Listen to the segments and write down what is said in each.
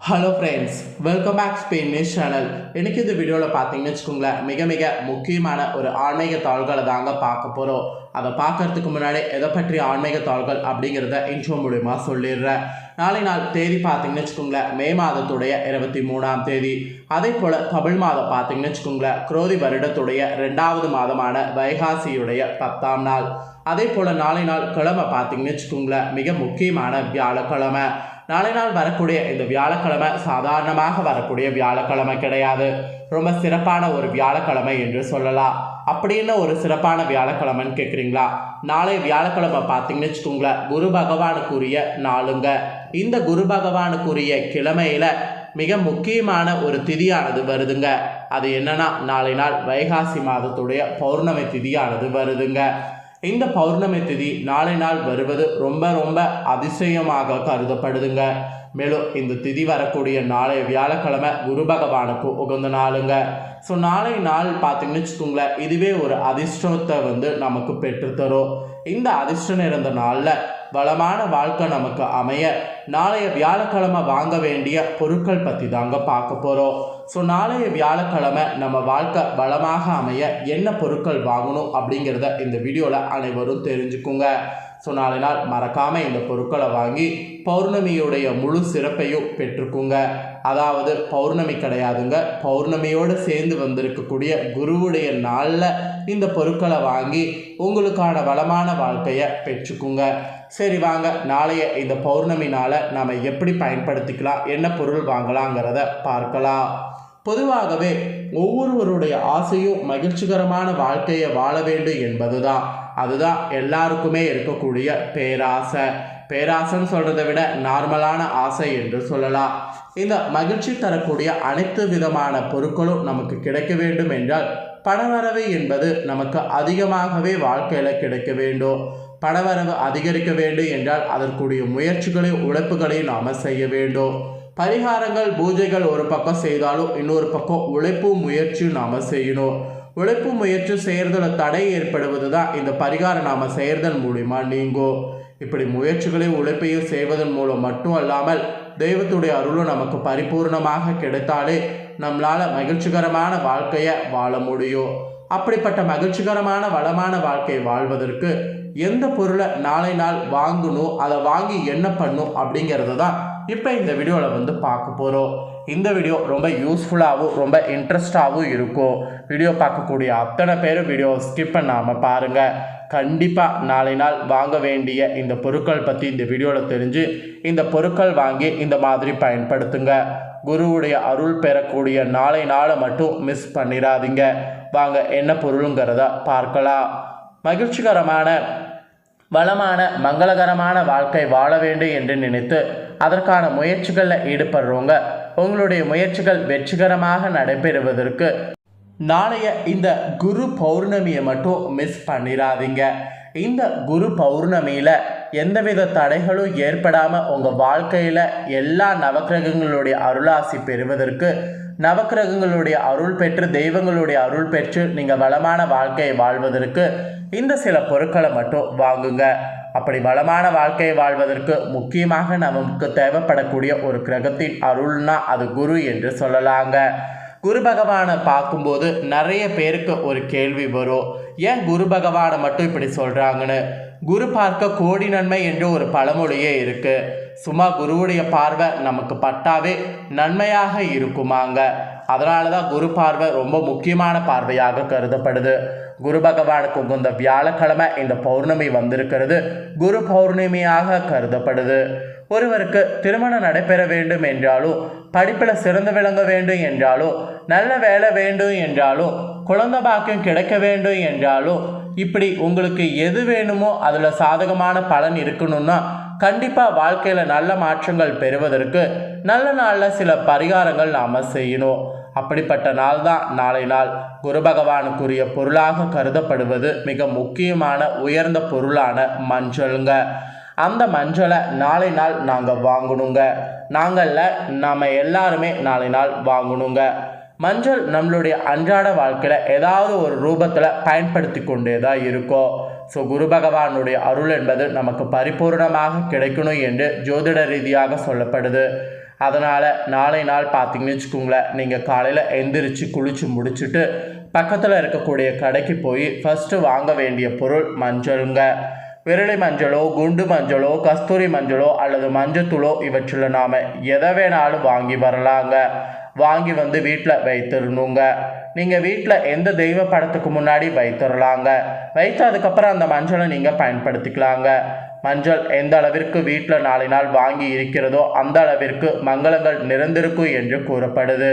Hello friends welcome back Spain news channel எனக்கு இந்த வீடியோவில் பார்த்தீங்கன்னு வச்சுக்கோங்களேன் மிக மிக முக்கியமான ஒரு ஆன்மீக தாள்களை தாங்க பார்க்க போகிறோம் அதை பார்க்கறதுக்கு முன்னாடி எதை பற்றிய ஆன்மீக தாள்கள் அப்படிங்கிறத இன்ட்ரோ மூலிமா சொல்லிடுறேன். நாளை நாள் தேதி பார்த்தீங்கன்னு வச்சுக்கோங்களேன் மே மாதத்துடைய இருபத்தி மூணாம் தேதி. அதே போல் தமிழ் மாதம் பார்த்தீங்கன்னு வச்சுக்கோங்களேன் குரோதி வருடத்துடைய ரெண்டாவது மாதமான வைகாசியுடைய பத்தாம் நாள். அதே போல் நாளை நாள் கிழமை பார்த்தீங்கன்னு வச்சுக்கோங்களேன் மிக முக்கியமான வியாழக்கிழமை. நாளை நாள் வரக்கூடிய இந்த வியாழக்கிழமை சாதாரணமாக வரக்கூடிய வியாழக்கிழமை கிடையாது. ரொம்ப சிறப்பான ஒரு வியாழக்கிழமை என்று சொல்லலாம். அப்படின்னு ஒரு சிறப்பான வியாழக்கிழமைன்னு கேட்குறீங்களா நாளை வியாழக்கிழமை பார்த்தீங்கன்னு வச்சுக்கோங்களேன். குரு பகவானுக்குரிய நாளுங்க. இந்த குரு பகவானுக்குரிய கிழமையில் மிக முக்கியமான ஒரு திதியானது வருதுங்க. அது என்னன்னா நாளை நாள் வைகாசி மாதத்துடைய பௌர்ணமி திதியானது வருதுங்க. இந்த பௌர்ணமி திதி நாளை நாள் வருவது ரொம்ப ரொம்ப அதிசயமாக கருதப்படுதுங்க. மேலும் இந்த திதி வரக்கூடிய நாளை வியாழக்கிழமை குரு பகவானுக்கு உகந்த நாளுங்க. ஸோ நாளை நாள் பார்த்தீங்கன்னு வச்சுக்கோங்களேன் இதுவே ஒரு அதிர்ஷ்டத்தை வந்து நமக்கு பெற்றுத்தரும். இந்த அதிர்ஷ்டம் இருந்த நாளில் வளமான வாழ்க்கை நமக்கு அமைய நாளைய வியாழக்கிழமை வாங்க வேண்டிய பொருட்கள் பற்றி தாங்க பார்க்க போகிறோம் ஸோ நாளைய வியாழக்கிழமை நம்ம வாழ்க்கை வளமாக அமைய என்ன பொருட்கள் வாங்கணும் அப்படிங்கிறத இந்த வீடியோவில் அனைவரும் தெரிஞ்சுக்குங்க. ஸோ நாளை நாள் மறக்காமல் இந்த பொருட்களை வாங்கி பௌர்ணமியுடைய முழு சிறப்பையும் பெற்றுக்குங்க. அதாவது பௌர்ணமி கிடையாதுங்க. பௌர்ணமியோடு சேர்ந்து வந்திருக்கக்கூடிய குருவுடைய நாளில் இந்த பொருட்களை வாங்கி உங்களுக்கான வளமான வாழ்க்கையை பெற்றுக்குங்க. சரி வாங்க நாளைய இந்த பௌர்ணமினால் நாம் எப்படி பயன்படுத்திக்கலாம் என்ன பொருள் வாங்கலாங்கிறத பார்க்கலாம். பொதுவாகவே ஒவ்வொருவருடைய ஆசையும் மகிழ்ச்சிகரமான வாழ்க்கையை வாழ வேண்டும் என்பதுதான். அதுதான் எல்லாருக்குமே இருக்கக்கூடிய பேராசை. பேராசைன்னு சொல்கிறத விட நார்மலான ஆசை என்று சொல்லலாம். இந்த மகிழ்ச்சி தரக்கூடிய அனைத்து விதமான பொருட்களும் நமக்கு கிடைக்க வேண்டும் என்றால் பணவரவு என்பது நமக்கு அதிகமாகவே வாழ்க்கையில் கிடைக்க வேண்டும். பணவரவு அதிகரிக்க வேண்டும் என்றால் அதற்குரிய முயற்சிகளையும் உழைப்புகளையும் நாம் செய்ய வேண்டும். பரிகாரங்கள் பூஜைகள் ஒரு பக்கம் செய்தாலும் இன்னொரு பக்கம் உழைப்பும் முயற்சியும் நாம் செய்யணும். உழைப்பு முயற்சி செய்கிறதுல தடை ஏற்படுவது தான் இந்த பரிகாரம் நாம் செய்கிறதன் மூலிமா நீங்கும் இப்படி முயற்சிகளையும் உழைப்பையும் செய்வதன் மூலம் மட்டும் அல்லாமல் தெய்வத்துடைய அருளும் நமக்கு பரிபூர்ணமாக கிடைத்தாலே நம்மளால் மகிழ்ச்சிகரமான வாழ்க்கையை வாழ முடியும் அப்படிப்பட்ட மகிழ்ச்சிகரமான வளமான வாழ்க்கையை வாழ்வதற்கு எந்த பொருளை நாளை நாள் வாங்கணும் அதை வாங்கி என்ன பண்ணும் அப்படிங்கிறது தான் இப்போ இந்த வீடியோவில் வந்து பார்க்க போகிறோம் இந்த வீடியோ ரொம்ப யூஸ்ஃபுல்லாகவும் ரொம்ப இன்ட்ரெஸ்டாகவும் இருக்கும். வீடியோ பார்க்கக்கூடிய அத்தனை பேரும் வீடியோ ஸ்கிப் பண்ணாமல் பாருங்கள் கண்டிப்பாக நாளை நாள் வாங்க வேண்டிய இந்த பொருட்கள் பற்றி இந்த வீடியோவில் தெரிஞ்சு இந்த பொருட்கள் வாங்கி இந்த மாதிரி பயன்படுத்துங்க. குருவுடைய அருள் பெறக்கூடிய நாளை நாளை மட்டும் மிஸ் பண்ணிடாதீங்க வாங்க என்ன பொருளுங்கிறத பார்க்கலாம். மகிழ்ச்சிகரமான வளமான மங்களகரமான வாழ்க்கை வாழ வேண்டும் என்று நினைத்து அதற்கான முயற்சிகளில் ஈடுபடுறவங்க உங்களுடைய முயற்சிகள் வெற்றிகரமாக நடைபெறுவதற்கு நாளைய இந்த குரு பௌர்ணமியை மட்டும் மிஸ் பண்ணிடாதீங்க இந்த குரு பௌர்ணமியில் எந்தவித தடைகளும் ஏற்படாமல் உங்கள் வாழ்க்கையில் எல்லா நவக்கிரகங்களுடைய அருளாசி பெறுவதற்கு நவக்கிரகங்களுடைய அருள் பெற்று தெய்வங்களுடைய அருள் பெற்று நீங்கள் வளமான வாழ்க்கையை வாழ்வதற்கு இந்த சில பொருட்களை மட்டும் வாங்குங்க. அப்படி வளமான வாழ்க்கையை வாழ்வதற்கு முக்கியமாக நமக்கு தேவைப்படக்கூடிய ஒரு கிரகத்தின் அருள்னா அது குரு என்று சொல்லலாங்க. குரு பகவானை பார்க்கும்போது நிறைய பேருக்கு ஒரு கேள்வி வரும். ஏன் குரு பகவானை மட்டும் இப்படி சொல்கிறாங்கன்னு குரு பார்க்க கோடி நன்மை என்று ஒரு பழமொழியே இருக்குது சும்மா குருவுடைய பார்வை நமக்கு பட்டாவே நன்மையாக இருக்குமாங்க. அதனால தான் குரு பார்வை ரொம்ப முக்கியமான பார்வையாக கருதப்படுது. குரு பகவானுக்கு உகந்த வியாழக்கிழமை இந்த பௌர்ணமி வந்திருக்கிறது. குரு பௌர்ணமியாக கருதப்படுது. ஒருவருக்கு திருமணம் நடைபெற வேண்டும் என்றாலும் படிப்பில் சிறந்து விளங்க வேண்டும் என்றாலும் நல்ல வேலை வேண்டும் என்றாலும் குழந்தை பாக்கியம் கிடைக்க வேண்டும் என்றாலும் இப்படி உங்களுக்கு எது வேணுமோ அதில் சாதகமான பலன் இருக்கணும்னா கண்டிப்பாக வாழ்க்கையில் நல்ல மாற்றங்கள் பெறுவதற்கு நல்ல நாளில் சில பரிகாரங்கள் நாம் செய்யணும். அப்படிப்பட்ட நாள் தான் நாளை நாள் குரு பகவானுக்குரிய பொருளாக கருதப்படுவது மிக முக்கியமான உயர்ந்த பொருளான மஞ்சளுங்க. அந்த மஞ்சளை நாளை நாள் நாங்கள் வாங்கணுங்க. நாங்களில் நாம் எல்லாருமே நாளை நாள் வாங்கணுங்க. மஞ்சள் நம்மளுடைய அன்றாட வாழ்க்கையில் ஏதாவது ஒரு ரூபத்தில் பயன்படுத்தி கொண்டே தான் இருக்கோம். ஸோ குரு பகவானுடைய அருள் என்பது நமக்கு பரிபூர்ணமாக கிடைக்கணும் என்று ஜோதிட ரீதியாக சொல்லப்படுது. அதனால் நாளை நாள் பார்த்தீங்கன்னு வச்சுக்கோங்களேன் நீங்கள் காலையில் எந்திரிச்சு குளித்து முடிச்சுட்டு பக்கத்தில் இருக்கக்கூடிய கடைக்கு போய் ஃபஸ்ட்டு வாங்க வேண்டிய பொருள் மஞ்சளுங்க. விரலி மஞ்சளோ குண்டு மஞ்சளோ கஸ்தூரி மஞ்சளோ அல்லது மஞ்சத்தூளோ இவற்றில் நாம் எதை வேணாலும் வாங்கி வரலாங்க. வாங்கி வந்து வீட்டில் வைத்திருணுங்க நீங்கள் வீட்டில் எந்த தெய்வ படத்துக்கு முன்னாடி வைத்துடலாங்க வைத்து அதுக்கப்புறம் அந்த மஞ்சளை நீங்கள் பயன்படுத்திக்கலாங்க. மஞ்சள் எந்த அளவிற்கு வீட்டில் நாளை நாள் வாங்கி இருக்கிறதோ அந்த அளவிற்கு மங்களங்கள் நிறைந்திருக்கும் என்று கூறப்படுது.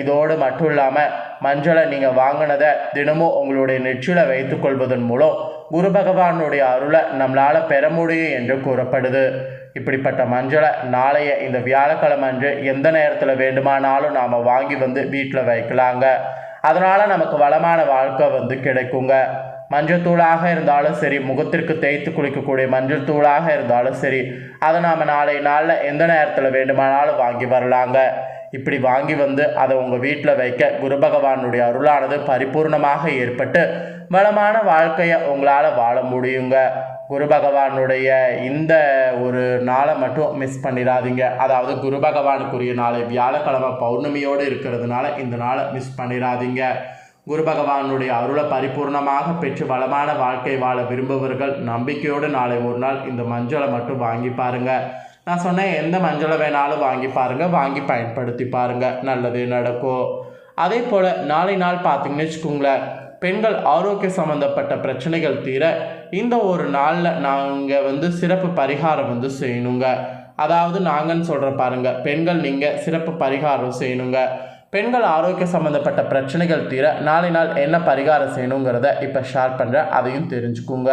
இதோடு மட்டும் இல்லாமல் மஞ்சளை நீங்கள் வாங்கினதை தினமும் உங்களுடைய நெற்றியில் வைத்துக்கொள்வதன் மூலம் குரு பகவானுடைய அருளை நம்மளால் பெற முடியும் என்று கூறப்படுது. இப்படிப்பட்ட மஞ்சளை நாளைய இந்த வியாழக்கிழமை அன்று எந்த நேரத்தில் வேண்டுமானாலும் நாம் வாங்கி வந்து வீட்டில் வைக்கலாங்க. அதனால் நமக்கு வளமான வாழ்க்கை வந்து கிடைக்குங்க. மஞ்சள் தூளாக இருந்தாலும் சரி முகத்திற்கு தேய்த்து குளிக்கக்கூடிய மஞ்சள் தூளாக இருந்தாலும் சரி அதை நாம் நாளை நாளில் எந்த நேரத்தில் வேண்டுமானாலும் வாங்கி வரலாங்க. இப்படி வாங்கி வந்து அதை உங்கள் வீட்டில் வைக்க குரு பகவானுடைய அருளானது பரிபூர்ணமாக ஏற்பட்டு வளமான வாழ்க்கையை உங்களால் வாழ முடியுங்க. குரு பகவானுடைய இந்த ஒரு நாளை மட்டும் மிஸ் பண்ணிடாதீங்க. அதாவது குரு பகவானுக்குரிய நாளை வியாழக்கிழமை பௌர்ணமியோடு இருக்கிறதுனால இந்த நாளை மிஸ் பண்ணிடாதீங்க. குரு பகவானுடைய அருளை பரிபூர்ணமாக பெற்று வளமான வாழ்க்கை வாழ விரும்புபவர்கள் நம்பிக்கையோடு நாளை ஒரு நாள் இந்த மஞ்சளை மட்டும் வாங்கி பாருங்கள் நான் சொன்னேன் எந்த மஞ்சளை வேணாலும் வாங்கி பாருங்கள் வாங்கி பயன்படுத்தி பாருங்கள் நல்லது நடக்கும். அதே போல் நாளை நாள் பார்த்தீங்கன்னு வச்சுக்கோங்களேன் பெண்கள் ஆரோக்கிய சம்மந்தப்பட்ட பிரச்சனைகள் தீர இந்த ஒரு நாளில் நாங்கள் வந்து சிறப்பு பரிகாரம் வந்து செய்யணுங்க. அதாவது நாங்கன்னு சொல்கிற பாருங்க பெண்கள் நீங்கள் சிறப்பு பரிகாரம் செய்யணுங்க. பெண்கள் ஆரோக்கிய சம்மந்தப்பட்ட பிரச்சனைகள் தீர நாளை நாள் என்ன பரிகாரம் செய்யணுங்கிறத இப்போ ஷேர் பண்ணுறேன் அதையும் தெரிஞ்சுக்குங்க.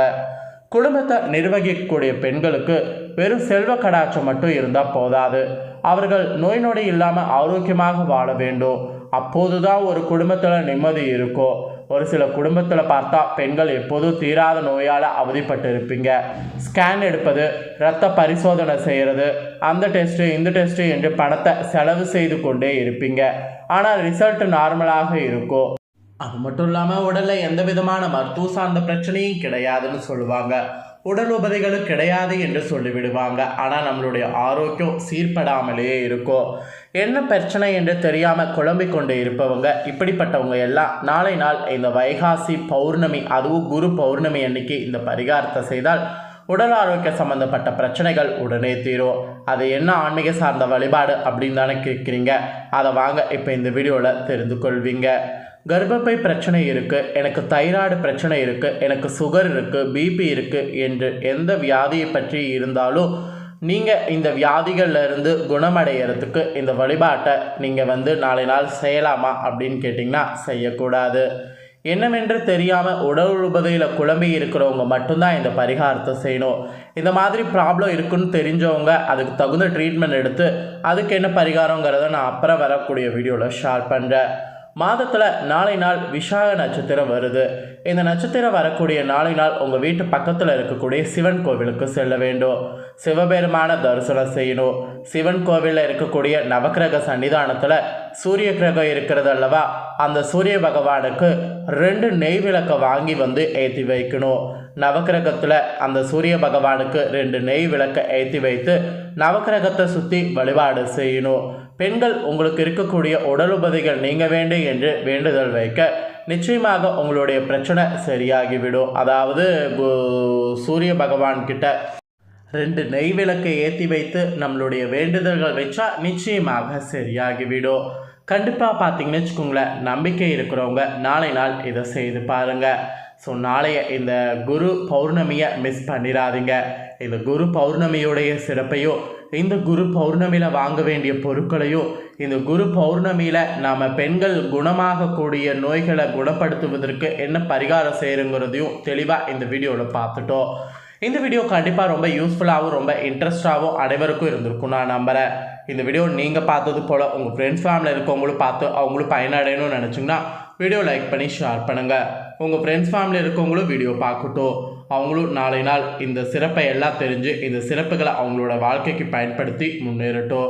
குடும்பத்தை நிர்வகிக்கக்கூடிய பெண்களுக்கு வெறும் செல்வ கடாட்சம் மட்டும் இருந்தால் போதாது. அவர்கள் நோய் நொடி இல்லாமல் ஆரோக்கியமாக வாழ வேண்டும். அப்போது தான் ஒரு குடும்பத்தில் நிம்மதி இருக்கும் ஒரு சில குடும்பத்தில் பார்த்தா பெண்கள் எப்போதும் தீராத நோயால் அவதிப்பட்டு இருப்பீங்க ஸ்கேன் எடுப்பது இரத்த பரிசோதனை செய்கிறது அந்த டெஸ்ட்டு இந்த டெஸ்ட்டு என்று பணத்தை செலவு செய்து கொண்டே இருப்பீங்க. ஆனால் ரிசல்ட் நார்மலாக இருக்கும் அது மட்டும் இல்லாமல் உடலில் எந்த விதமான மருத்துவ சார்ந்த பிரச்சனையும் கிடையாதுன்னு சொல்லுவாங்க. உடல் உபதைகளும் கிடையாது என்று சொல்லிவிடுவாங்க. ஆனால் நம்மளுடைய ஆரோக்கியம் சீர்படாமலே இருக்கும் என்ன பிரச்சனை என்று தெரியாமல் குழம்பிக் கொண்டு இருப்பவங்க இப்படிப்பட்டவங்க எல்லாம் நாளை நாள் இந்த வைகாசி பௌர்ணமி அதுவும் குரு பௌர்ணமி அன்னைக்கு இந்த பரிகாரத்தை செய்தால் உடல் ஆரோக்கியம் சம்மந்தப்பட்ட பிரச்சனைகள் உடனே தீரும். அது என்ன ஆன்மீக சார்ந்த வழிபாடு அப்படின்னு தானே கேட்குறீங்க? அதை வாங்க இப்போ இந்த வீடியோவில் தெரிந்து கொள்வீங்க. கர்ப்பப்பை பிரச்சனை இருக்குது எனக்கு தைராய்டு பிரச்சனை இருக்குது எனக்கு சுகர் இருக்குது பிபி இருக்குது என்று எந்த வியாதியை பற்றி இருந்தாலும் நீங்கள் இந்த வியாதிகள்லேருந்து குணமடைகிறதுக்கு இந்த வழிபாட்டை நீங்கள் வந்து நாளை நாள் செய்யலாமா அப்படின்னு கேட்டிங்கன்னா செய்யக்கூடாது. என்னவென்று தெரியாமல் உடல் உபதையில் குழம்பி இருக்கிறவங்க மட்டும்தான் இந்த பரிகாரத்தை செய்யணும். இந்த மாதிரி ப்ராப்ளம் இருக்குன்னு தெரிஞ்சவங்க அதுக்கு தகுந்த ட்ரீட்மெண்ட் எடுத்து அதுக்கு என்ன பரிகாரங்கிறத நான் அப்புறம் வரக்கூடிய வீடியோவில் ஷேர் பண்ணுறேன் மாதத்தில் நாளை நாள் விஷாக நட்சத்திரம் வருது. இந்த நட்சத்திரம் வரக்கூடிய நாளை நாள் உங்கள் வீட்டு பக்கத்தில் இருக்கக்கூடிய சிவன் கோவிலுக்கு செல்ல வேண்டும். சிவபெருமான தரிசனம் செய்யணும். சிவன் கோவிலில் இருக்கக்கூடிய நவக்கிரக சன்னிதானத்தில் சூரிய கிரகம் இருக்கிறது அல்லவா? அந்த சூரிய பகவானுக்கு ரெண்டு நெய் விளக்கை வாங்கி வந்து ஏற்றி வைக்கணும். நவக்கிரகத்தில் அந்த சூரிய பகவானுக்கு ரெண்டு நெய் விளக்கை ஏற்றி வைத்து நவக்கிரகத்தை சுற்றி வழிபாடு செய்யணும். பெண்கள் உங்களுக்கு இருக்கக்கூடிய உடல் உபதிகள் நீங்க வேண்டும் என்று வேண்டுதல் வைக்க நிச்சயமாக உங்களுடைய பிரச்சனை சரியாகிவிடும். அதாவது சூரிய பகவான் கிட்ட ரெண்டு நெய் விளக்கை ஏற்றி வைத்து நம்மளுடைய வேண்டுதல்கள் வச்சா நிச்சயமாக சரியாகிவிடும். கண்டிப்பாக பார்த்தீங்கன்னு வச்சுக்கோங்களேன் நம்பிக்கை இருக்கிறவங்க நாளை நாள் இதை செய்து பாருங்கள் ஸோ நாளைய இந்த குரு பௌர்ணமியை மிஸ் பண்ணிடாதீங்க இந்த குரு பௌர்ணமியுடைய சிறப்பையும் இந்த குரு பௌர்ணமியில் வாங்க வேண்டிய பொருட்களையும் இந்த குரு பௌர்ணமியில் நாம் பெண்கள் குணமாகக்கூடிய நோய்களை குணப்படுத்துவதற்கு என்ன பரிகாரம் செய்கிறோங்கிறதையும் தெளிவாக இந்த வீடியோவில் பார்த்துட்டோம். இந்த வீடியோ கண்டிப்பாக ரொம்ப யூஸ்ஃபுல்லாகவும் ரொம்ப இன்ட்ரெஸ்டாகவும் அனைவருக்கும் இருந்திருக்கும் நான் நம்புகிறேன் இந்த வீடியோ நீங்கள் பார்த்தது போல் உங்கள் ஃப்ரெண்ட்ஸ் ஃபேமிலியில் இருக்கவங்களும் பார்த்து அவங்களும் பயனடையணும்னு நினச்சிங்கன்னா வீடியோ லைக் பண்ணி ஷேர் பண்ணுங்கள் உங்கள் ஃப்ரெண்ட்ஸ் ஃபேமிலியில் இருக்கவங்களும் வீடியோ பார்க்கட்டும். அவங்களும் நாளை நாள் இந்த சிறப்பை எல்லாம் தெரிஞ்சு இந்த சிறப்புகளை அவங்களோட வாழ்க்கைக்கு பயன்படுத்தி முன்னேறட்டும்.